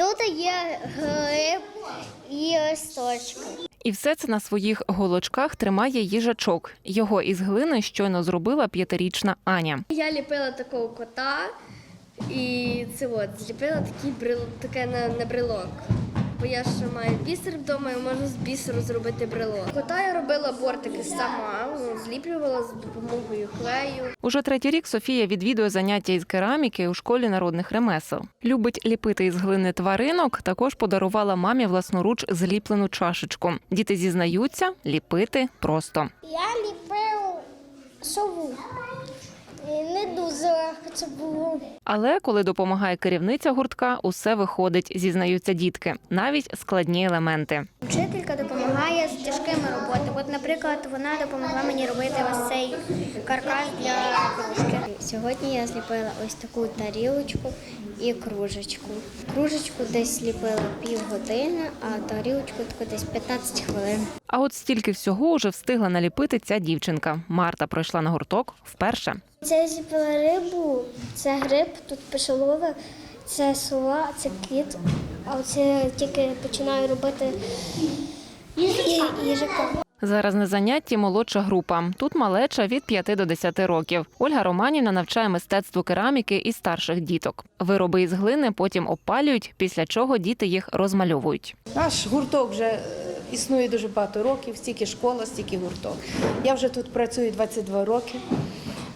Тут є гриб і листочки. І все це на своїх голочках тримає їжачок. Його із глини щойно зробила п'ятирічна Аня. Я ліпила такого кота і це от, зліпила такий брил, таке на, на брелок. Бо я ще маю бісер вдома і можу з бісеру зробити брелок. Кота я робила бортики сама, зліплювала з допомогою клею. Уже третій рік Софія відвідує заняття із кераміки у школі народних ремесел. Любить ліпити із глини тваринок. Також подарувала мамі власноруч зліплену чашечку. Діти зізнаються, ліпити просто. Я ліпив сову. Не дуже легко це було. Але коли допомагає керівниця гуртка, усе виходить, зізнаються дітки, навіть складні елементи. Вчителька допомагає з тяжкими роботами. От, наприклад, вона допомогла мені робити ось цей каркас для. Сьогодні я зліпила ось таку тарілочку і кружечку. Кружечку десь зліпила півгодини, а тарілочку таку десь 15 хвилин. А от стільки всього уже встигла наліпити ця дівчинка. Марта пройшла на гурток вперше. Це я зліпила рибу, це гриб, тут пешолове, це сова, це кіт. А оце тільки починаю робити їжака. Зараз на занятті молодша група. Тут малеча від 5 до 10 років. Ольга Романівна навчає мистецтву кераміки і старших діток. Вироби із глини потім опалюють, після чого діти їх розмальовують. Наш гурток вже е, існує дуже багато років, стільки школа, стільки гурток. Я вже тут працюю 22 роки.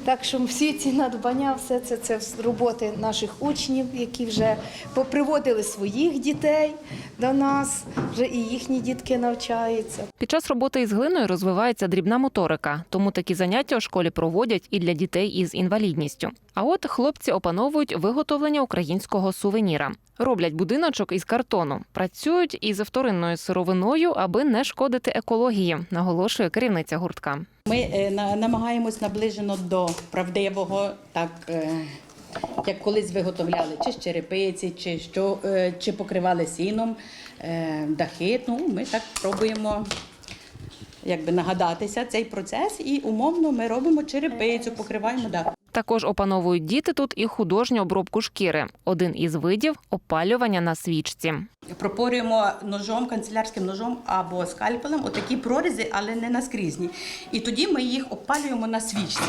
Так що всі ці надбання, все це, це роботи наших учнів, які вже поприводили своїх дітей до нас, вже і їхні дітки навчаються. Під час роботи із глиною розвивається дрібна моторика, тому такі заняття у школі проводять і для дітей із інвалідністю. А от хлопці опановують виготовлення українського сувеніра. Роблять будиночок із картону, працюють із вторинною сировиною, аби не шкодити екології, наголошує керівниця гуртка. Ми е, на- намагаємось наближено до правдивого, так е, як колись виготовляли чи з черепиці, чи що, е, чи покривали сіном е, дахи. Ну, ми так пробуємо якби нагадатися цей процес, і умовно ми робимо черепицю, покриваємо дах. Також опановують діти тут і художню обробку шкіри. Один із видів опалювання на свічці. Пропорюємо ножом, канцелярським ножом або скальпелем отакі прорізи, але не наскрізні. І тоді ми їх опалюємо на свічці.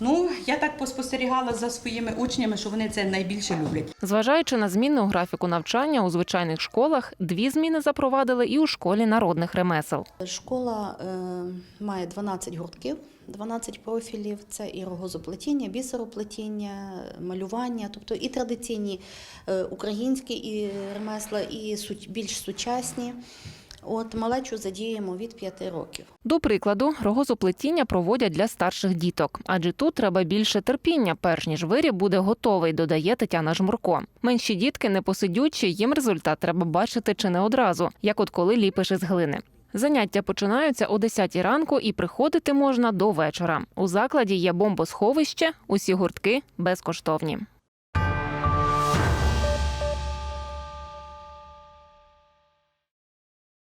Ну, я так поспостерігала за своїми учнями, що вони це найбільше люблять. Зважаючи на зміни у графіку навчання у звичайних школах, дві зміни запровадили і у школі народних ремесел. Школа е, має 12 гуртків, 12 профілів. Це і рогозоплетіння, бісероплетіння, малювання, тобто і традиційні е, українські і ремесла, і більш сучасні. От малечу задіємо від 5 років. До прикладу, рогозоплетіння проводять для старших діток, адже тут треба більше терпіння, перш ніж виріб буде готовий, додає Тетяна Жмурко. Менші дітки непосидючі, їм результат треба бачити чи не одразу, як от коли ліпиш із глини. Заняття починаються о 10 ранку і приходити можна до вечора. У закладі є бомбосховище, усі гуртки безкоштовні.